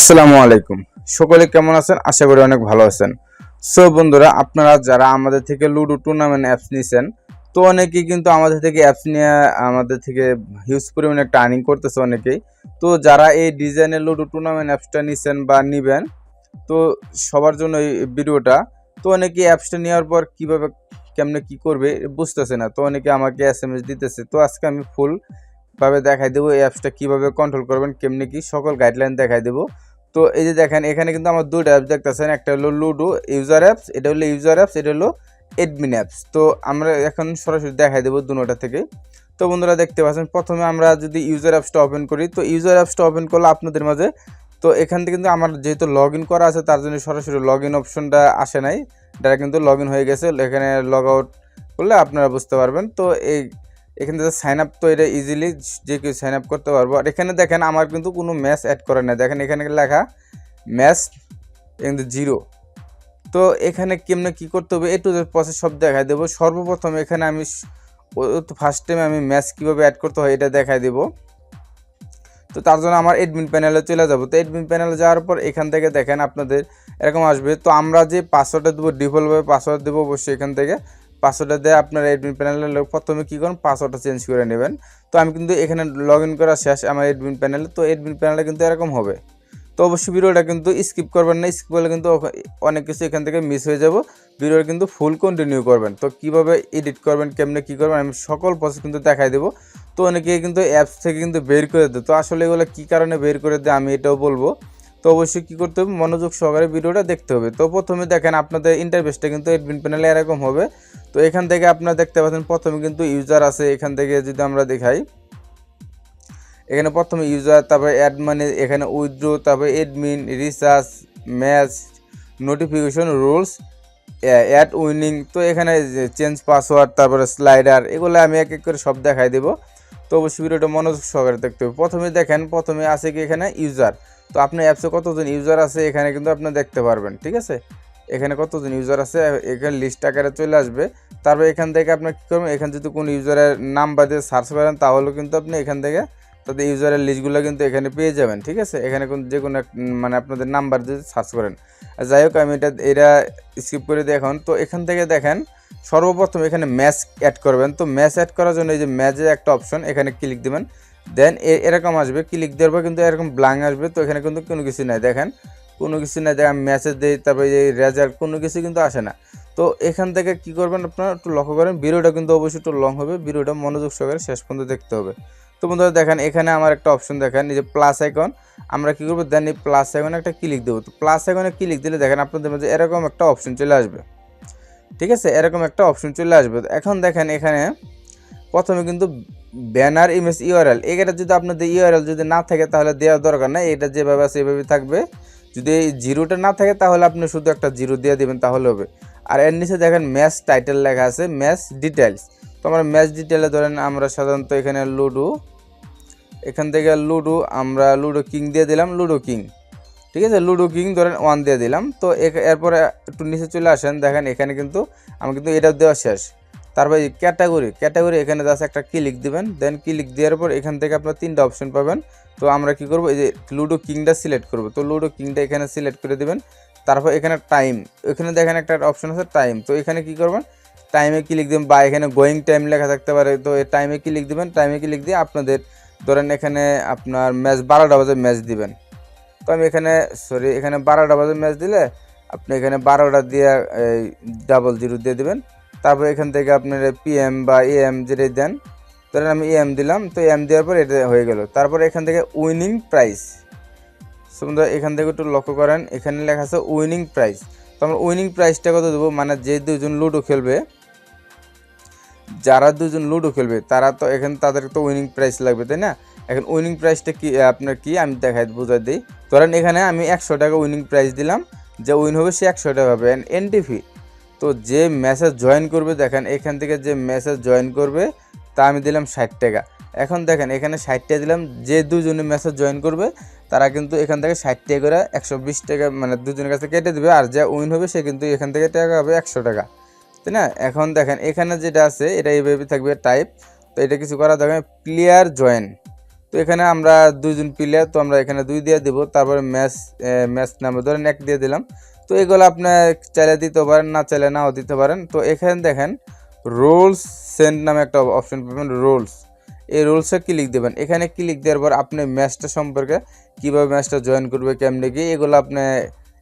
আসসালামু আলাইকুম। সকলে কেমন আছেন? আশা করি অনেক ভালো আছেন। সো বন্ধুরা, আপনারা যারা আমাদের থেকে লুডো টুর্নামেন্ট অ্যাপস নিছেন, তো অনেকেই কিন্তু আমাদের থেকে অ্যাপস নিয়ে, আমাদের থেকে হিউজ পরিমাণে একটা আর্নিং করতেছে অনেকেই। তো যারা এই ডিজাইনের লুডো টুর্নামেন্ট অ্যাপসটা নিছেন বা নিবেন, তো সবার জন্য এই ভিডিওটা, তো অনেকেই অ্যাপসটা নেওয়ার পর কীভাবে, কেমনে কি করবে বুঝতেছে না। তো অনেকে আমাকে এস এম এস দিতেছে, তো আজকে আমি ফুল ভাবে দেখাই দেবো এই অ্যাপসটা কীভাবে কন্ট্রোল করবেন, কেমনি কি, সকল গাইডলাইন দেখাই দেবো। তো এই যে দেখেন, এখানে কিন্তু আমার দুটো অ্যাপস দেখতেছেন। একটা হলো লুডো ইউজার অ্যাপস এটা হলো ইউজার অ্যাপস এটা হলো এডমিন অ্যাপস তো আমরা এখন সরাসরি দেখাই দেবো দুটোটা থেকে তো বন্ধুরা দেখতে পাচ্ছেন, প্রথমে আমরা যদি ইউজার অ্যাপসটা ওপেন করি, তো ইউজার অ্যাপসটা ওপেন করলে আপনাদের মাঝে, তো এখান থেকে কিন্তু আমার যেহেতু লগ ইন করা আছে, তার জন্য সরাসরি লগ ইন অপশনটা আসে নাই। ডাইরেক্ট কিন্তু লগ হয়ে গেছে, এখানে লগ আউট করলে আপনারা বুঝতে পারবেন। তো এই এখান থেকে সাইন আপ তো এটা ইজিলি যে কেউ সাইন আপ করতে পারব। আর এখানে দেখেন, আমার কিন্তু কোনো ম্যাচ অ্যাড করে না দেখেন, এখানে লেখা ম্যাচ কিন্তু জিরো তো এখানে কেমনে কি করতে হবে? একটু প্রসেস সব দেখাই দেবো। সর্বপ্রথম এখানে আমি ফার্স্ট টাইম আমি ম্যাচ কীভাবে অ্যাড করতে হয়, এটা দেখাই দেবো। তো তার জন্য আমার এডমিন প্যানেলে চলে যাব। তো এডমিন প্যানেলে যাওয়ার পর এখান থেকে দেখেন আপনাদের এরকম আসবে। তো আমরা যে পাসওয়ার্ডটা দেবো ডিফল্টভাবে পাসওয়ার্ড দেবো অবশ্যই এখান থেকে। পাসওয়ার্ডটা দিয়ে আপনার এডমিন প্যানেলে প্রথমে কী করুন পাসওয়ার্ডটা চেঞ্জ করে নেবেন। তো আমি কিন্তু এখানে লগ ইন করা শেষ আমার এডমিন প্যানেলে তো এডমিন প্যানেলে কিন্তু এরকম হবে। তো অবশ্যই ভিডিওটা কিন্তু স্কিপ করবেন না স্কিপ করলে কিন্তু অনেক কিছু এখান থেকে মিস হয়ে যাব। ভিডিওটা কিন্তু ফুল কন্টিনিউ করবেন। তো কীভাবে এডিট করবেন, কেমনে কী করবেন, আমি সকল প্রসেস কিন্তু দেখাই দেবো। তো অনেকে কিন্তু অ্যাপস থেকে কিন্তু বের করে দেয়। তো আসলে এগুলো কী কারণে বের করে দেয় আমি এটাও বলব। তো অবশ্যই কী করতে হবে? মনোযোগ সহকারে ভিডিওটা দেখতে হবে। তো প্রথমে দেখেন আপনাদের ইন্টারফেসটা কিন্তু এডমিন প্যানেলে এরকম হবে। তো এখান থেকে আপনারা দেখতে পাচ্ছেন প্রথমে কিন্তু ইউজার আছে। এখান থেকে যদি আমরা দেখাই, এখানে প্রথমে ইউজার তারপরে অ্যাড মানে এখানে উইথড্রো তারপরে admin research match notification rules add winning তো এখানে চেঞ্জ পাসওয়ার্ড তারপরে স্লাইডার এগুলো আমি এক এক করে সব দেখাই দেবো। তো অবশ্যই ভিডিওটা মনোযোগ সহকারে দেখতে হবে। প্রথমে দেখেন, প্রথমে আছে কি এখানে? ইউজার তো আপনার অ্যাপসে কতজন ইউজার আছে এখানে কিন্তু আপনি দেখতে পারবেন, ঠিক আছে? এখানে কতজন ইউজার আছে, এখানে লিস্ট আকারে চলে আসবে। তারপর এখান থেকে আপনার কী করবেন? এখানে যদি কোনো ইউজারের নাম্বার দিয়ে সার্চ করেন, তাহলে কিন্তু আপনি এখান থেকে তাদের ইউজারের লিস্টগুলো কিন্তু এখানে পেয়ে যাবেন, ঠিক আছে? এখানে কোন যে কোনো মানে আপনাদের নাম্বার যদি সার্চ করেন। যাই হোক, আমি এটা এটা স্কিপ করে দিই এখন। তো এখান থেকে দেখেন, সর্বপ্রথম এখানে ম্যাচ অ্যাড করবেন। তো ম্যাচ অ্যাড করার জন্য এই যে ম্যাচের একটা অপশন এখানে ক্লিক দেবেন। দেন এরকম আসবে ক্লিক দেওয়ার পর কিন্তু এরকম ব্লাং আসবে, তো এখানে কিন্তু কোনো কিছু নাই, দেখেন। কোনো কিছু নাই, দেখেন মেসেজ দেই, তারপরে এই রেজাল্ট কোনো কিছু কিন্তু আসে না। তো এখান থেকে কি করবেন আপনারা, একটু লক্ষ্য করেন, ভিডিওটা কিন্তু অবশ্যই একটু লং হবে, ভিডিওটা মনোযোগ সহকারে শেষ পর্যন্ত দেখতে হবে। তো বন্ধুরা দেখেন, এখানে আমার একটা অপশন দেখেন, এই যে প্লাস আইকন আমরা কী করব দেন এই প্লাস আইকনে একটা ক্লিক দেবো। তো প্লাস আইকনে ক্লিক দিলে দেখেন আপনাদের মধ্যে এরকম একটা অপশন চলে আসবে। ঠিক আছে? এরকম একটা অপশন চলে আসবে। এখন দেখেন, এখানে প্রথমে কিন্তু ব্যানার ইমেজ ইউআরএল এটা যদি আপনাদের ইউআরএল যদি না থাকে, তাহলে দেওয়ার দরকার নাই। এটা যেভাবে আছে এভাবে থাকবে। যদি জিরোটা না থাকে, তাহলে আপনি শুধু একটা জিরো দিয়ে দেবেন, তাহলে হবে। আর এর নিচে দেখেন ম্যাচ টাইটেল লেখা আছে ম্যাচ ডিটেলস তো আমরা ম্যাচ ডিটেলে ধরেন আমরা সাধারণত এখানে লুডো এখান থেকে লুডো আমরা লুডো কিং দিয়ে দিলাম লুডো কিং ঠিক আছে? লুডো কিং ধরেন ওয়ান দিয়ে দিলাম। তো এরপরে একটু নিচে চলে আসেন। দেখেন এখানে কিন্তু আমি কিন্তু এটা দেওয়া শেষ। তারপরে ক্যাটাগরি ক্যাটাগরি এখানে জাস্ট একটা ক্লিক দিবেন দেন ক্লিক দেওয়ার পর এখান থেকে আপনার তিনটা অপশন পাবেন। তো আমরা কি করব, এই যে লুডো কিংটা সিলেক্ট করব। তো লুডো কিংটা এখানে সিলেক্ট করে দেবেন। তারপর এখানে টাইম এখানে দেখেন একটা অপশন আছে টাইম তো এখানে কি করবেন টাইমে ক্লিক দেবেন বা এখানে গোয়িং টাইম লেখা থাকতে পারে। তো এই টাইমে ক্লিক দিবেন টাইমে ক্লিক দিয়ে আপনাদের ধরেন এখানে আপনার ম্যাচ বারোটা বাজে ম্যাচ দিবেন। তো আমি এখানে সরি এখানে বারোটা বাজে ম্যাচ দিলে আপনি এখানে বারোটা দিয়ে ডাবল জিরো দিয়ে দেবেন। তারপর এখান থেকে আপনার পিএম বা এএম যেটাই দেন ধরেন আমি এম দিলাম। তো এম দেওয়ার পর এটা হয়ে গেল। তারপর এখান থেকে উইনিং প্রাইস সুন্দর এখান থেকে একটু লক্ষ্য করেন, এখানে লেখা আছে উইনিং প্রাইস তো আমরা উইনিং প্রাইসটা কত দেবো? মানে যে দুজন লুডো খেলবে, যারা দুজন লুডো খেলবে, তারা তো এখানে, তাদের তো উইনিং প্রাইস লাগবে, তাই না? এখন উইনিং প্রাইসটা কি, আপনার কি? আমি দেখাই, বোঝাই দিই। ধরেন এখানে আমি একশো টাকা উইনিং প্রাইস দিলাম। যে উইন হবে সে একশো টাকা হবে এনটিভি তো যে মেসেজ জয়েন করবে, দেখেন এখান থেকে যে মেসেজ জয়েন করবে, তা আমি দিলাম ষাট টাকা। এখন দেখেন, এখানে ষাট টাকা দিলাম, যে দুজনে মেসেজ জয়েন করবে, তারা কিন্তু এখান থেকে ষাট টাকা করে একশো বিশ টাকা মানে দুজনের কাছে কেটে দেবে, আর যা উইন হবে, সে কিন্তু এখান থেকে টাকা হবে একশো টাকা। তাই না? এখন দেখেন, এখানে যেটা আছে, এটা এইভাবে থাকবে টাইপ তো এটা কিছু করা দেখেন প্লেয়ার জয়েন তো এখানে আমরা দুজন প্লেয়ার তো আমরা এখানে দুই দিয়ে দেবো। তারপরে ম্যাচ ম্যাচ নাম্বার ধরেন এক দিয়ে দিলাম। তো এগুলো আপনি চাইলে দিতে পারেন, না চাইলে নাও দিতে পারেন। তো এখানে দেখেন রোলস সেন্ড নামে একটা অপশন পাবেন রোলস এই রোলসে ক্লিক দেবেন। এখানে ক্লিক দেওয়ার পর আপনি ম্যাচটা সম্পর্কে কীভাবে ম্যাচটা জয়েন করবে, কেমনে গিয়ে এগুলো আপনি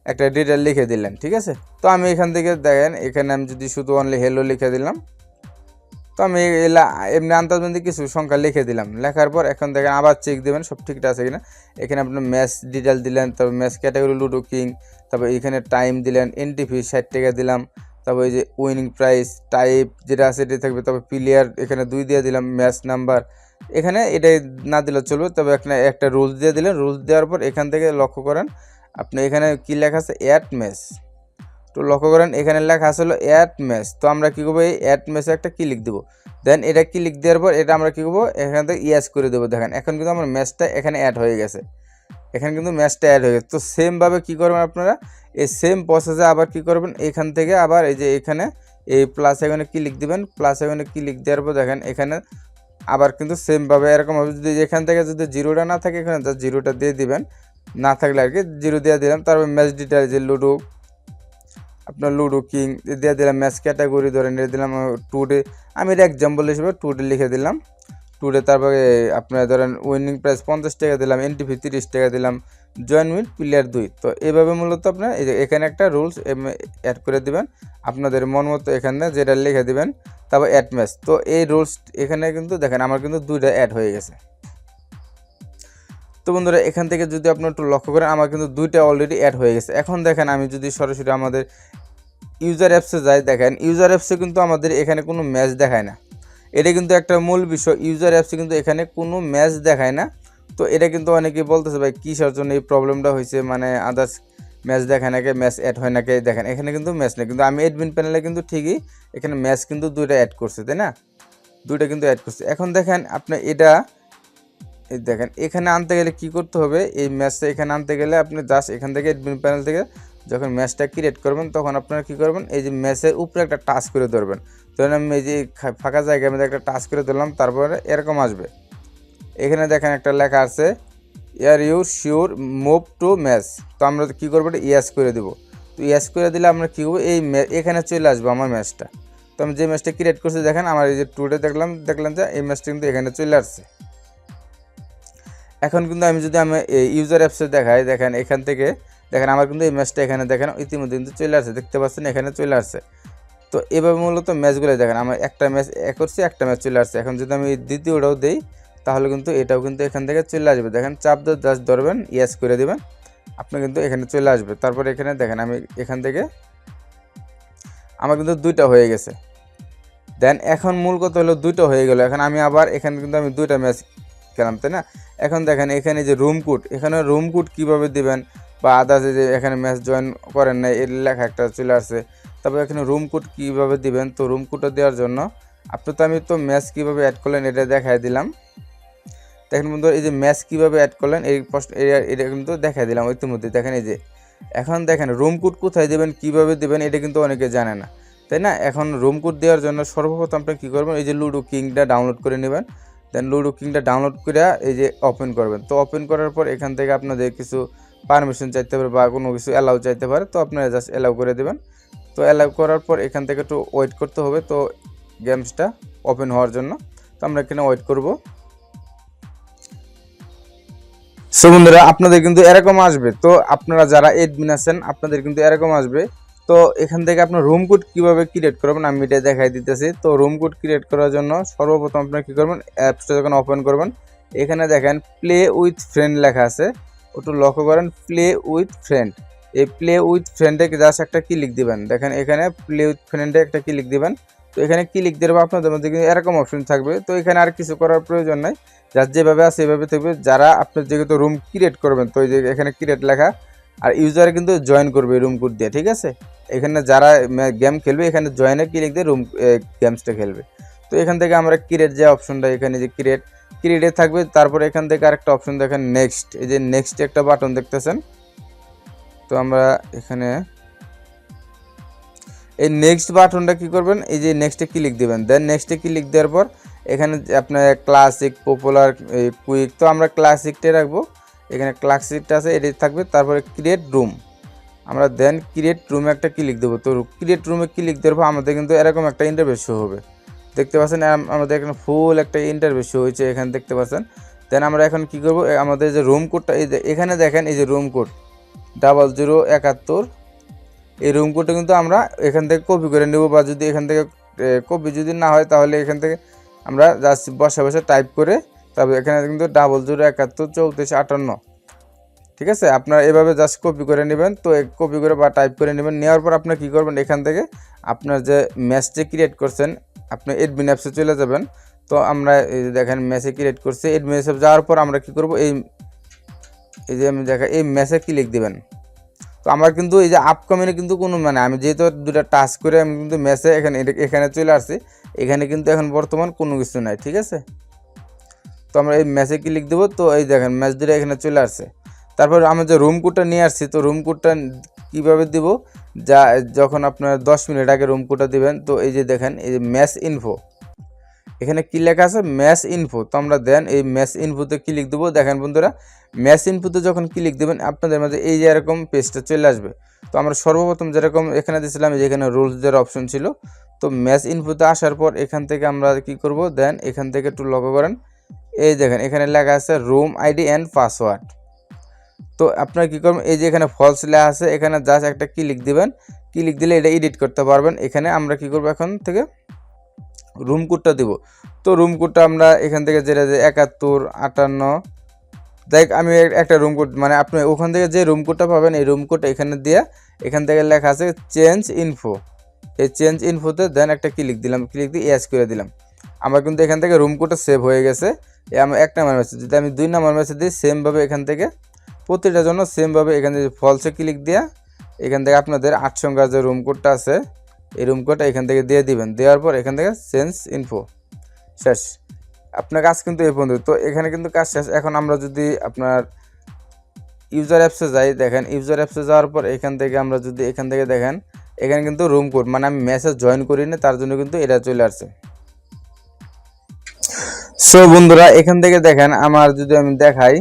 একটা ডিটেল লিখে দিলেন, ঠিক আছে? তো আমি এখান থেকে দেখেন, এখানে আমি যদি শুধু অনলি হেলো লিখে দিলাম তো আমি এমনি আন্তাজবন্দি কিছু সংখ্যা লিখে দিলাম। লেখার পর এখন দেখেন আবার চেক দেবেন সব ঠিকঠাক আছে কিনা। এখানে আপনি ম্যাচ ডিটেল দিলেন, তারপর ম্যাচ ক্যাটাগরি লুডো কিং তারপর এখানে টাইম দিলেন এন্ট্রি ফি ষাট টাকা দিলাম, তারপর এই যে উইনিং প্রাইস টাইপ যেটা আছে এটাই থাকবে, তারপর প্লেয়ার এখানে দুই দিয়ে দিলাম ম্যাচ নাম্বার এখানে এটাই না দিলে চলবে, তবে এখানে একটা রুলস দিয়ে দিলেন রুলস দেওয়ার পর এখান থেকে লক্ষ্য করেন, আপনি এখানে কী লেখা আছে? অ্যাট ম্যাচ তো লক্ষ্য করেন, এখানে লেখা আছে হলো অ্যাট ম্যাচ তো আমরা কী করব, এই অ্যাট ম্যাচে একটা ক্লিক দেবো? দেন এটা ক্লিক দেওয়ার পর এটা আমরা কী করব, এখান থেকে ইয়াস করে দেবো। দেখেন, এখন কিন্তু আমার ম্যাচটা এখানে অ্যাড হয়ে গেছে। এখানে কিন্তু ম্যাচটা অ্যাড হয়ে গেছে। তো সেমভাবে কী করবেন আপনারা, এই সেম প্রসেসে আবার কি করবেন, এখান থেকে আবার এই যে এখানে, এই প্লাস এখানে ক্লিক দেবেন প্লাস এখানে ক্লিক দেওয়ার পর দেখেন, এখানে আবার কিন্তু সেমভাবে এরকম হবে। যদি এখান থেকে যদি জিরোটা না থাকে, এখানে জিরোটা দিয়ে দিবেন। না থাকলে আর কি জিরো দিয়ে দিলাম, তারপর ম্যাচ ডিটেল যে লুডো আপনার লুডো কিং দিয়ে দিলাম ম্যাচ ক্যাটাগরি ধরেন দিয়ে দিলাম টু ডে আমি এটা এক্সাম্পল হিসেবে টু ডে লিখে দিলাম। টু ডে তারপরে আপনার ধরেন উইনিং প্রাইস পঞ্চাশ টাকা দিলাম এনটিভি তিরিশ টাকা দিলাম জয়েন উইথ প্লেয়ার দুই। তো এইভাবে মূলত আপনার এখানে একটা রুলস অ্যাড করে দিবেন। আপনাদের মন মতো এখানে যেটা লিখে দিবেন, তারপর অ্যাড ম্যাচ তো এই রুলস এখানে কিন্তু দেখেন, আমার কিন্তু দুইটা অ্যাড হয়ে গেছে। তো বন্ধুরা, এখান থেকে যদি আপনি একটু লক্ষ্য করেন, আমার কিন্তু দুইটা অলরেডি অ্যাড হয়ে গেছে। এখন দেখেন, আমি যদি সরাসরি আমাদের ইউজার অ্যাপসে যাই, দেখেন ইউজার অ্যাপসে কিন্তু আমাদের এখানে কোনো ম্যাচ দেখায় না। এটা কিন্তু একটা মূল বিষয় ইউজার অ্যাপসে কিন্তু এখানে কোনো ম্যাচ দেখায় না। তো এটা কিন্তু অনেকেই বলতেছে, ভাই, কিসের জন্য এই প্রবলেমটা হয়েছে? মানে আদার্স ম্যাচ দেখায় নাকি ম্যাচ অ্যাড হয় নাকি? দেখেন, এখানে কিন্তু ম্যাচ নেই। কিন্তু আমি অ্যাডমিন প্যানেলে কিন্তু ঠিকই এখানে ম্যাচ কিন্তু দুইটা অ্যাড করছে, তাই না? দুইটা কিন্তু অ্যাড করছে। এখন দেখেন, আপনি এটা এই দেখেন, এখানে আনতে গেলে কি করতে হবে? এই ম্যাচটা এখানে আনতে গেলে আপনি জাস্ট এখান থেকে অ্যাডমিন প্যানেল থেকে যখন ম্যাচটা ক্রিয়েট করবেন, তখন আপনারা কী করবেন? এই যে ম্যাচের উপরে একটা টাচ করে ধরবেন। ধরেন আমি এই যে ফাঁকা জায়গার মধ্যে একটা টাচ করে ধরলাম, তারপরে এরকম আসবে। এখানে দেখেন একটা লেখা আছে are you sure move to match তো আমরা কী করব? এটা ইয়াস করে দেবো। তো ইয়াস করে দিলে আমরা কী করব? এই এখানে চলে আসব আমার ম্যাচটা। তো আমি যে ম্যাচটা ক্রিয়েট করছি, দেখেন আমার এই যে টুডে দেখলাম দেখলাম যে এই ম্যাচটা কিন্তু এখানে চলে আসছে। এখন কিন্তু আমি যদি আমি ইউজার অ্যাপসে দেখাই, দেখেন এখান থেকে, দেখেন আমার কিন্তু এই ম্যাচটা এখানে, দেখেন ইতিমধ্যে কিন্তু চলে আসছে দেখতে পাচ্ছেন এখানে চলে আসছে তো এভাবে মূলত ম্যাচগুলো দেখেন, আমার একটা ম্যাচ এ করছি, একটা ম্যাচ চলে আসছে। এখন যদি আমি দ্বিতীয়টাও দিই, তাহলে কিন্তু এটাও কিন্তু এখান থেকে চলে আসবে। দেখেন চাপ দিয়ে জাস্ট ধরবেন ইয়াস করে দেবেন, আপনি কিন্তু এখানে চলে আসবে। তারপর এখানে দেখেন আমি এখান থেকে, আমার কিন্তু দুইটা হয়ে গেছে। দেন এখন মূল কথা হলো দুইটা হয়ে গেল। এখন আমি আবার এখানে কিন্তু আমি দুইটা ম্যাচ খেলাম তাই না? এখন দেখেন, এখানে যে রুম কোড এখানে রুম কোড কীভাবে দিবেন? বা আদার্স যে এখানে ম্যাচ জয়েন করেন না এর লেখা একটা চলে আসছে তারপর এখানে রুম কোড কীভাবে দিবেন? তো রুম কোডটা দেওয়ার জন্য আপনি তো, আমি তো ম্যাচ কীভাবে অ্যাড করলেন, এটা দেখাই দিলাম। দেখেন বন্ধু এই যে ম্যাচ কীভাবে অ্যাড করলেন, এই প্রশ্ন এটা কিন্তু দেখাই দিলাম ইতিমধ্যে। দেখেন এই যে, এখন দেখেন রুম কোড কোথায় দেবেন, কীভাবে দেবেন, এটা কিন্তু অনেকে জানে না। তাই না? এখন রুম কোড দেওয়ার জন্য সর্বপ্রথম আপনি কী করবেন? এই যে লুডো কিংটা ডাউনলোড করে নেবেন। দেন লুডো কিংটা ডাউনলোড করে এই যে ওপেন করবেন। তো ওপেন করার পর এখান থেকে আপনাদের কিছু পারমিশন চাইতে পারে বা কোনো কিছু অ্যালাউ চাইতে পারে, তো আপনারা জাস্ট অ্যালাউ করে দেবেন। তো অ্যালাউ করার পর এখান থেকে একটু ওয়েট করতে হবে, তো গেমসটা ওপেন হওয়ার জন্য। তো আমরা এখানে ওয়েট করব। সো বন্ধুরা, আপনাদের কিন্তু এরকম আসবে। তো আপনারা যারা এডমিন আছেন, আপনাদের কিন্তু এরকম আসবে তো এখান থেকে আপনার রুম কোড কীভাবে ক্রিয়েট করবেন আমি এটা দেখাই দিতেছি। তো রুম কোড ক্রিয়েট করার জন্য সর্বপ্রথম আপনার কী করবেন অ্যাপসটা যখন ওপেন করবেন, এখানে দেখেন প্লে উইথ ফ্রেন্ড লেখা আছে। একটু লক্ষ্য করেন প্লে উইথ ফ্রেন্ড এই প্লে উইথ ফ্রেন্ডে জাস্ট একটা ক্লিক দিবেন। দেখেন এখানে প্লে উইথ ফ্রেন্ডে একটা ক্লিক দিবেন। তো এখানে ক্লিক দেবো আপনাদের মধ্যে কিন্তু এরকম অপশন থাকবে। তো এখানে আর কিছু করার প্রয়োজন নাই। যার যেভাবে আছে এভাবে থাকবে। যারা আপনার যেহেতু রুম ক্রিয়েট করবেন, তো এই যে এখানে ক্রিয়েট লেখা আর ইউজার কিন্তু জয়েন করবে রুম কোড দিয়ে, ঠিক আছে? এখানে যারা গেম খেলবে, এখানে জয়েনে ক্লিক দিয়ে রুম গেমসটা খেলবে। তো এখান থেকে আমরা ক্রিয়েট যে অপশনটা এখানে যে ক্রিয়েট ক্রিয়েটে থাকবে, তারপর এখান থেকে আরেকটা অপশন দেখেন নেক্সট এই যে নেক্সট একটা বাটন দেখতেছেন? তো আমরা এখানে, এই নেক্সট বাটনটা কি করবেন? এই যে নেক্সটে ক্লিক দিবেন। দেন নেক্সটে ক্লিক দেওয়ার পর, এখানে আপনার ক্লাসিক পপুলার কুইক তো আমরা ক্লাসিকটাই রাখব। এখানে ক্লাসিকটা আছে এটি থাকবে, তারপরে ক্রিয়েট রুম আমরা দেন ক্রিয়েট রুমে একটা ক্লিক দেবো। তো ক্রিয়েট রুমে ক্লিক দেবো আমাদের কিন্তু এরকম একটা ইন্টারভেস শো হবে। দেখতে পাচ্ছেন আমাদের এখানে ফুল একটা ইন্টারভেস শো হয়েছে এখানে দেখতে পাচ্ছেন। দেন আমরা এখন কি করব আমাদের যে রুম কোডটা এই এখানে দেখেন, এই যে রুম কোড ডাবল জিরো একাত্তর। এই রুম কোডটা কিন্তু আমরা এখান থেকে কপি করে নেব বা যদি এখান থেকে কপি যদি না হয় তাহলে এখান থেকে আমরা জাস্ট বসে বসে টাইপ করে তারপর এখানে কিন্তু ডাবল জিরো একাত্তর চৌত্রিশ আটান্ন। ঠিক আছে? আপনারা এভাবে জাস্ট কপি করে নেবেন। তো কপি করে বা টাইপ করে নেবেন। নেওয়ার পর আপনার কী করবেন? এখান থেকে আপনার যে ম্যাচটি ক্রিয়েট করছেন, আপনি এডমিন অ্যাপসে চলে যাবেন। তো আমরা দেখেন ম্যাচে ক্রিয়েট করছি। এডমিন অ্যাপসে যাওয়ার পর আমরা কী করব? এই এই যে আমি দেখা, এই ম্যাচে ক্লিক দেবেন। তো আমার কিন্তু এই যে আপকামিংয়ে কিন্তু কোনো মানে আমি যেহেতু দুটা টাচ করে আমি কিন্তু ম্যাচে এখানে এখানে চলে আসছি। এখানে কিন্তু এখন বর্তমান কোনো কিছু নাই। ঠিক আছে? তো আমরা এই ম্যাচে ক্লিক দেবো, তো এই দেখেন ম্যাচ দুটো এখানে চলে আসছে। তারপর আমরা যে রুম কোডটা নিয়ে আসছি, তো রুম কোডটা কীভাবে দিব? যা, যখন আপনার দশ মিনিট আগে রুম কোডটা দিবেন, তো এই যে দেখেন, এই যে ম্যাচ ইনফো এখানে কি লেখা আছে? ম্যাচ ইনফো তো আমরা দেন এই ম্যাচ ইনফোতে ক্লিক দেবো। দেখেন বন্ধুরা ম্যাচ ইনফোতে যখন ক্লিক দেবেন, আপনাদের মাঝে এই যে এরকম পেজটা চলে আসবে। তো আমরা সর্বপ্রথম যেরকম এখানে দিয়েছিলাম, এই যে এখানে রুলসদের অপশন ছিল, তো ম্যাচ ইনফোতে আসার পর এখান থেকে আমরা কি করব? দেন এখান থেকে একটু লক্ষ্য করেন। এই দেখেন, এখানে লেখা আছে রুম আইডি অ্যান্ড পাসওয়ার্ড তো আপনার কী করবেন, এই যে এখানে ফলস লেখা আছে, এখানে জাস্ট একটা ক্লিক দিবেন। ক্লিক দিলে এটা এডিট করতে পারবেন। এখানে আমরা কি করব এখন থেকে রুম কোডটা দিব। তো রুম কোডটা আমরা এখান থেকে যেটা যে একাত্তর, আটান্ন, দেখ, আমি একটা রুম কোড মানে আপনি ওখান থেকে যে রুম কোডটা পাবেন, এই রুম কোডটা এখানে দিয়ে এখান থেকে লেখা আছে চেঞ্জ ইনফো এই চেঞ্জ ইনফোতে দেন একটা ক্লিক দিলাম। ক্লিক দিয়ে এস করে দিলাম। আমার কিন্তু এখান থেকে রুম কোডটা সেভ হয়ে গেছে। এক নাম্বার মেসেজ যদি আমি দুই নাম্বার মেসেজ দিই সেমভাবে এখান থেকে। প্রতিটার জন্য সেমভাবে এখান থেকে ফলসে ক্লিক দিয়া, এখান থেকে আপনাদের আট সংখ্যার যে রুম কোডটা আছে, এই রুম কোডটা এখান থেকে দিয়ে দিবেন। দেওয়ার পর এখান থেকে চেঞ্জ ইনফো শেষ। আপনার কাজ কিন্তু এই পর্যন্ত। তো এখানে কিন্তু কাজ শেষ। এখন আমরা যদি আপনার ইউজার অ্যাপসে যাই, দেখেন ইউজার অ্যাপসে যাওয়ার পর এখান থেকে আমরা যদি এখান থেকে দেখেন, এখানে কিন্তু রুম কোড মানে আমি মেসেজ জয়েন করি না তার জন্য কিন্তু এটা চলে আসছে। সো বন্ধুরা, এখান থেকে দেখেন, আমার যদি আমি দেখাই,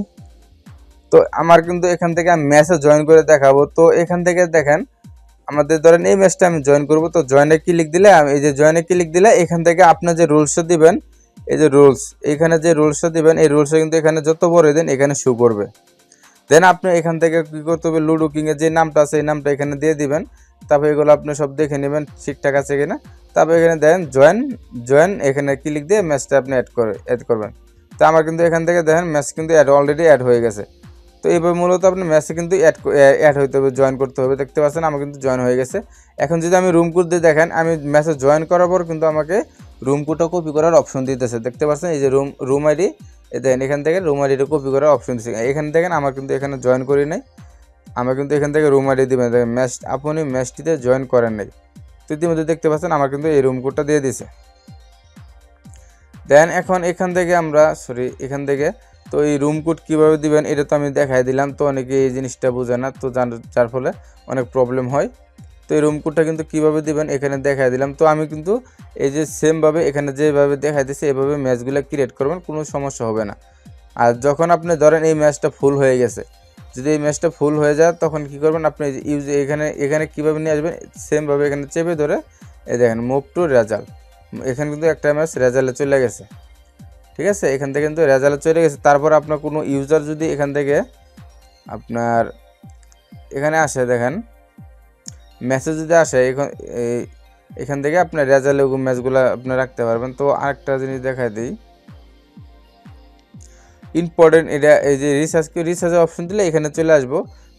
তো আমার কিন্তু এখান থেকে আমি মেসেজ জয়েন করে দেখাবো। তো এখান থেকে দেখেন, আমাদের ধরেন এই ম্যাচটা আমি জয়েন করব। তো জয়েনে ক্লিক দিলে আমি, এই যে জয়েনে ক্লিক দিলে এখান থেকে আপনার যে রুলসটা দিবেন, এই যে রুলস এখানে যে রুলসটা দিবেন, এই রুলসটা কিন্তু এখানে যত বড় দেন, এখানে শো করবে। দেন আপনি এখান থেকে কী করতে হবে? লুডো কিংয়ের যে নামটা আছে, এই নামটা এখানে দিয়ে দিবেন। তারপর এগুলো আপনি সব দেখে নেবেন, ঠিকঠাক আছে কিনা। তারপর এখানে দেন জয়েন জয়েন এখানে ক্লিক দিয়ে ম্যাচটা আপনি অ্যাড করে অ্যাড করবেন। তো আমার কিন্তু এখান থেকে দেখেন ম্যাচ কিন্তু অ্যাড অলরেডি অ্যাড হয়ে গেছে। তো এইভাবে মূলত আপনি ম্যাচে কিন্তু অ্যাড অ্যাড হইতে হবে জয়েন করতে হবে। দেখতে পাচ্ছেন আমার কিন্তু জয়েন হয়ে গেছে। এখন যদি আমি রুম কোড দিয়ে দেখেন, আমি ম্যাচে জয়েন করার পর কিন্তু আমাকে রুম কোডটা কপি করার অপশন দিতেছে। দেখতে পাচ্ছেন এই যে রুম রুম আইডি দেখেন এখান থেকে রুম আইডিটা কপি করার অপশন দিচ্ছে এখান থেকে আমার কিন্তু এখানে জয়েন করি নাই। আমার কিন্তু এখান থেকে রুম আইডি দিবেন। দেখেন ম্যাচ আপনি ম্যাচটিতে জয়েন করেন নাই। তো ইতিমধ্যে দেখতে পাচ্ছেন, আমার কিন্তু এই রুম কোডটা দিয়ে দিছে দেন এখন এখান থেকে আমরা সরি এখান থেকে, তো এই রুম কোড কীভাবে দিবেন, এটা তো আমি দেখাই দিলাম, তো অনেকে এই জিনিসটা বোঝে না, তো যার- ফলে অনেক প্রবলেম হয়। তো এই রুম কোডটা কিন্তু কীভাবে দিবেন, এখানে দেখাই দিলাম। তো আমি কিন্তু এই যে সেমভাবে এখানে যেভাবে দেখাই দিচ্ছে এভাবে ম্যাচগুলো ক্রিয়েট করবেন, কোনো সমস্যা হবে না। আর যখন আপনি ধরেন এই ম্যাচটা ফুল হয়ে গেছে যদি এই ম্যাচটা ফুল হয়ে যায়, তখন কি করবেন আপনি ইউজ এখানে এখানে কীভাবে নিয়ে আসবেন সেমভাবে এখানে চেপে ধরে এই দেখেন মুভ টু রেজাল্ট এখানে কিন্তু একটা ম্যাচ রেজাল্টে চলে গেছে। ঠিক আছে? এখান থেকে কিন্তু রেজাল্ট চলে গেছে। তারপর আপনার কোনো ইউজার যদি এখান থেকে আপনার এখানে আসে, দেখেন মেসেজ যদি আসে, এখন এখান থেকে আপনার রেজাল্ট ম্যাচগুলো আপনি রাখতে পারবেন। তো আরেকটা জিনিস দেখাই দিই। ইম্পর্টেন্ট এটা এই যে রিসার্চ রিসার্চের অপশন দিলে এখানে চলে আসব।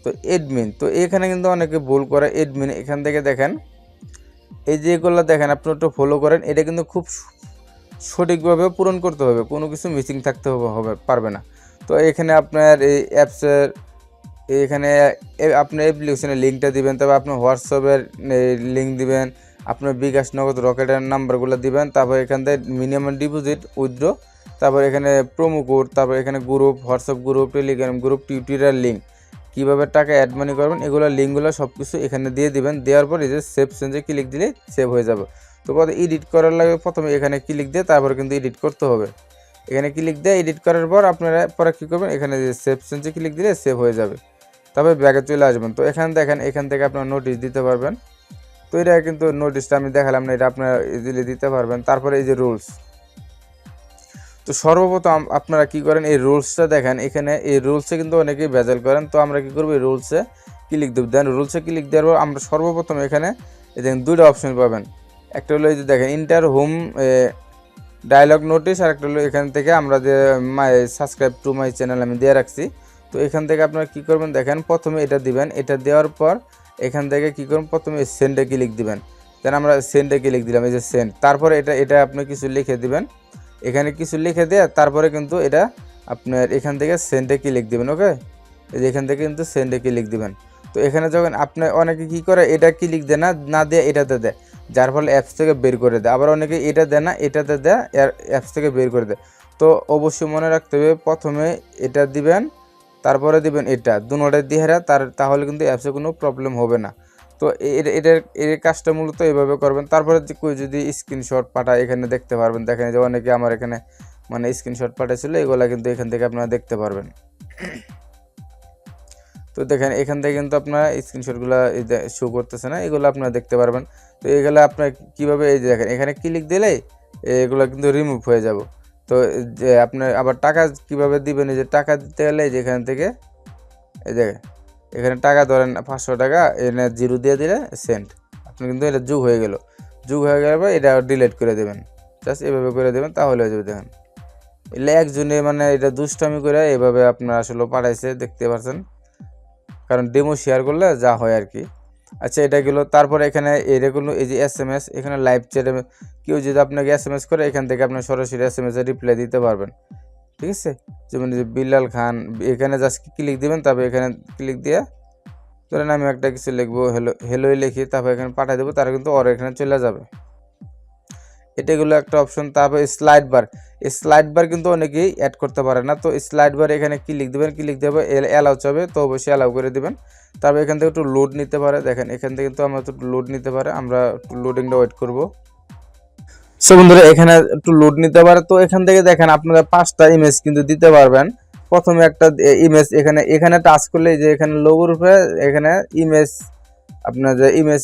তো এডমিন তো এখানে কিন্তু অনেকে ভুল করে। এডমিন এখান থেকে দেখেন। এই যে এগুলো দেখেন, আপনি একটু ফলো করেন। এটা কিন্তু খুব সঠিকভাবে পূরণ করতে হবে। কোনো কিছু মিসিং থাকতে হবে পারবে না। তো এখানে আপনার এই অ্যাপসের এখানে আপনার অ্যাপ্লিকেশনের লিঙ্কটা দিবেন, তারপর আপনার হোয়াটসঅ্যাপের লিঙ্ক দিবেন। আপনার বিকাশ নগদ রকেটের নাম্বারগুলো দিবেন। তারপর এখান থেকে মিনিমাম ডিপোজিট উইথড্র তারপর এখানে প্রোমো কোড তারপর এখানে group WhatsApp group Telegram group tutorial link কীভাবে টাকা অ্যাড মানি করবেন, এগুলো লিঙ্কগুলো সব কিছু এখানে দিয়ে দিবেন। দেওয়ার পর এই যে সেভ চেঞ্জে ক্লিক দিলে সেভ হয়ে যাবে। তো কত এডিট করার লাগে প্রথমে এখানে ক্লিক দিয়ে তারপর কিন্তু এডিট করতে হবে। এখানে ক্লিক দিয়ে এডিট করার পর আপনারা পরে কী করবেন? এখানে যে সেভ চেঞ্জে ক্লিক দিলে সেভ হয়ে যাবে। তবে ব্যাগে চলে আসবেন। তো এখানে দেখেন, এখান থেকে আপনার নোটিশ দিতে পারবেন। তো এটা কিন্তু নোটিশটা আমি দেখালাম না, এটা আপনারা ইজিলি দিতে পারবেন। তারপরে এই যে রুলস তো সর্বপ্রথম আপনারা কি করেন, এই রুলসটা দেখেন। এখানে এই রুলসে কিন্তু অনেকেই ভেজাল করেন। তো আমরা কি করব, এই রুলসে ক্লিক দেব। দেন রুলসে ক্লিক দেওয়ার পর আমরা সর্বপ্রথম এখানে দেখেন দুটো অপশন পাবেন। একটা হলো এই যে দেখেন ইন্টার হোম ডায়লগ নোটিশ আর একটা হলো এখান থেকে আমরা যে my subscribe to my channel আমি দিয়ে রাখছি। তো এখান থেকে আপনারা কি করবেন, দেখেন প্রথমে এটা দিবেন। এটা দেওয়ার পর এখান থেকে কি করবেন, প্রথমে সেন্ডে ক্লিক দিবেন। দেন আমরা সেন্ডে ক্লিক দিলাম, এই যে সেন্ড তারপরে এটা এটা আপনি কিছু লিখে দিবেন। এখানে কিছু লিখে দেয়, তারপরে কিন্তু এটা আপনার এখান থেকে সেন্ডে ক্লিক দেবেন ওকে এই যে এখান থেকে কিন্তু সেন্ডে ক্লিক দিবেন। তো এখানে যখন আপনি অনেকে কি করে, এটা ক্লিক দেয় না না দিয়ে, এটাতে দেয়। যার ফলে অ্যাপস থেকে বের করে দেয়। আবার অনেকে এটা দেয় না, এটাতে দেয় অ্যাপস থেকে বের করে দেয়। তো অবশ্যই মনে রাখতে হবে, প্রথমে এটা দিবেন, তারপরে দিবেন এটা। দুনোটা দিয়ে তার, তাহলে কিন্তু অ্যাপসে কোনো প্রবলেম হবে না। তো এটার এর কাজটা মূলত এইভাবে করবেন। তারপরে যদি স্ক্রিনশট পাঠায়, এখানে দেখতে পারবেন। দেখেন যে অনেকে আমার এখানে মানে স্ক্রিনশট পাঠাইছিল, এগুলো কিন্তু এখান থেকে আপনারা দেখতে পারবেন। তো দেখেন, এখান থেকে কিন্তু আপনারা স্ক্রিনশটগুলো শো করতেছে না, এগুলো আপনারা দেখতে পারবেন। তো এগুলো আপনার কীভাবে, এই যে দেখেন, এখানে ক্লিক দিলেই এগুলো কিন্তু রিমুভ হয়ে যাব। তো আপনার আবার টাকা কীভাবে দিবেন, এই যে টাকা দিতে গেলে এই যে এখান থেকে, এই যে এখানে টাকা ধরেন পাঁচশো টাকা এখানে জিরো দিয়ে দিলে সেন্ট আপনি কিন্তু এটা যুগ হয়ে গেল। যুগ হয়ে গেলে পর এটা ডিলিট করে দেবেন। জাস্ট এভাবে করে দেবেন, তাহলে হয়ে যাবে দেখেন। এলে একজনে মানে এটা দুষ্টামি করে এভাবে আপনার আসলে পাঠাইছে, দেখতে পাচ্ছেন কারণ ডেমো শেয়ার করলে যা হয় আর কি। আচ্ছা এটা গেলো, তারপরে এখানে এরকম এই যে এস এম এস এখানে লাইভ চ্যাটে কেউ যদি আপনাকে এস এম এস করে, এখান থেকে আপনি সরাসরি এস এম এসে রিপ্লাই দিতে পারবেন। ঠিক আছে? যেমন যে বিল্লাল খান, এখানে জাস্ট ক্লিক দিবেন, তারপর এখানে ক্লিক দিয়ে ধরেন আমি একটা কিছু লিখব হ্যালো হ্যালোই লিখি তারপর এখানে পাঠিয়ে দেবো, তারা কিন্তু ওর এখানে চলে যাবে। এটাগুলো একটা অপশন তারপর স্লাইড বার স্লাইড বার কিন্তু অনেকেই অ্যাড করতে পারে না, তো স্লাইড বার এখানে ক্লিক দেবেন ক্লিক দেবে অ্যালাউ চাবে, তো অবশ্যই অ্যালাউ করে দিবেন। তারপর এখান থেকে একটু লোড নিতে পারে, দেখেন এখান থেকে কিন্তু আমরা একটু লোড নিতে পারে, আমরা লোডিংটা ওয়েট করব। সো বন্ধুরা, এখানে একটু লোড নিতে পারে। তো এখান থেকে দেখেন, আপনারা পাঁচটা ইমেজ কিন্তু দিতে পারবেন। প্রথমে একটা ইমেজ এখানে এখানে টাচ করলে যে এখানে লোগোর উপরে এখানে ইমেজ আপনার যে ইমেজ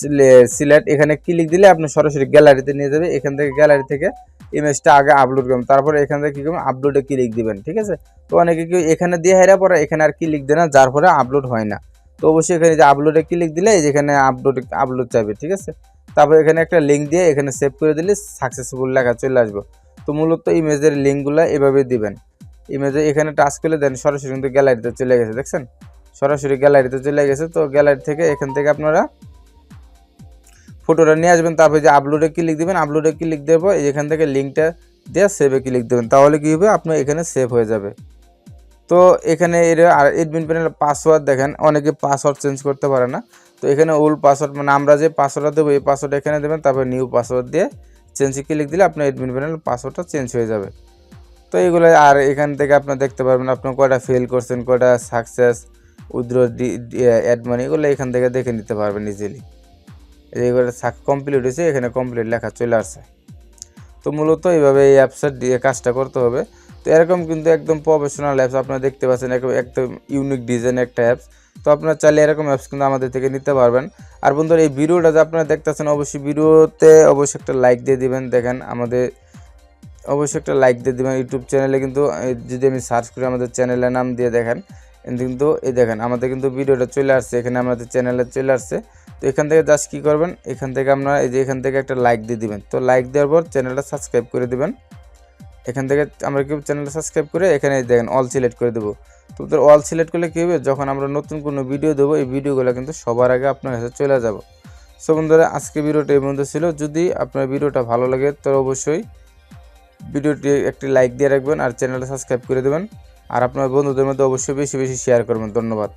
সিলেক্ট এখানে ক্লিক দিলে আপনি সরাসরি গ্যালারিতে নিয়ে যাবে। এখান থেকে গ্যালারি থেকে ইমেজটা আগে আপলোড করবেন। তারপরে এখান থেকে কী করবেন? আপলোডে ক্লিক দিবেন, ঠিক আছে? তো অনেকে কেউ এখানে দিয়ে হেরা পরে, এখানে আর ক্লিক দেয় না, যার ফলে আপলোড হয় না। তো অবশ্যই এখানে যে আপলোডে ক্লিক দিলে যেখানে আপলোড আপলোড চাইবে, ঠিক আছে? তারপর এখানে একটা লিঙ্ক দিয়ে এখানে সেভ করে দিলে সাকসেসফুল লেখা চলে আসব। তো মূলত ইমেজের লিঙ্কগুলো এভাবে দিবেন। ইমেজে এখানে টাচ করলে দেন সরাসরি কিন্তু গ্যালারিতে চলে গেছে, দেখছেন? সরাসরি গ্যালারিতে চলে গেছে, তো গ্যালারি থেকে এখান থেকে আপনারা ফটোটা নিয়ে আসবেন। তারপরে যে আপলোডে ক্লিক দিবেন আপলোডে ক্লিক দেবো এখান থেকে লিঙ্কটা দিয়ে সেভে ক্লিক দেবেন। তাহলে কী হবে? আপনার এখানে সেভ হয়ে যাবে। তো এখানে এর আর এডমিন প্যানেল পাসওয়ার্ড দেখেন, অনেকে পাসওয়ার্ড চেঞ্জ করতে পারে না। তো এখানে ওল্ড পাসওয়ার্ড মানে আমরা যে পাসওয়ার্ডটা দেবো, এই পাসওয়ার্ড এখানে দেবেন, তারপরে নিউ পাসওয়ার্ড দিয়ে চেঞ্জে ক্লিক দিলে আপনার এডমিন প্যানেল পাসওয়ার্ডটা চেঞ্জ হয়ে যাবে। তো এইগুলো আর এখান থেকে আপনার দেখতে পারবেন আপনার কয়টা ফেল করছেন, কয়টা সাকসেস উইথড্র অ্যাড মানি এগুলো এখান থেকে দেখে নিতে পারবেন ইজিলি এইগুলো কমপ্লিট হয়েছে, এখানে কমপ্লিট লেখা চলে আসছে। তো মূলত এইভাবে এই অ্যাপসের দিয়ে কাজটা করতে হবে। তো এরকম কিন্তু একদম প্রফেশনাল অ্যাপস আপনারা দেখতে পাচ্ছেন, একদম ইউনিক ডিজাইন একটা অ্যাপস তো আপনারা চাইলে এরকম অ্যাপস কিন্তু আমাদের থেকে নিতে পারবেন। আর বন্ধুরা, এই ভিডিওটা যে আপনারা দেখতেছেন, অবশ্যই ভিডিওতে অবশ্যই একটা লাইক দিয়ে দিবেন। দেখেন, আমাদের অবশ্যই একটা লাইক দিয়ে দিবেন। ইউটিউব চ্যানেলে কিন্তু যদি আমি সার্চ করি আমাদের চ্যানেলের নাম দিয়ে দেখেন কিন্তু এই দেখেন, আমাদের কিন্তু ভিডিওটা চলে আসছে। এখানে আমাদের চ্যানেলে চলে আসছে। তো এখান থেকে জাস্ট কী করবেন, এখান থেকে আপনারা এই যে এখান থেকে একটা লাইক দিয়ে দিবেন। তো লাইক দেওয়ার পর চ্যানেলটা সাবস্ক্রাইব করে দিবেন। এখান থেকে আমরা কি চ্যানেলটা সাবস্ক্রাইব করে এখানে দেখেন অল সিলেক্ট করে দেবো। তো তোর অল সিলেক্ট করলে কী হবে? যখন আমরা নতুন কোনো ভিডিও দেবো, এই ভিডিওগুলো কিন্তু সবার আগে আপনার কাছে চলে যাব। সো বন্ধুরা, আজকে ভিডিওটা এই পর্যন্ত ছিল। যদি আপনার ভিডিওটা ভালো লাগে, তো অবশ্যই ভিডিওটি একটি লাইক দিয়ে রাখবেন আর চ্যানেলটা সাবস্ক্রাইব করে দেবেন। আর আপনার বন্ধুদের মধ্যে অবশ্যই বেশি বেশি শেয়ার করবেন। ধন্যবাদ।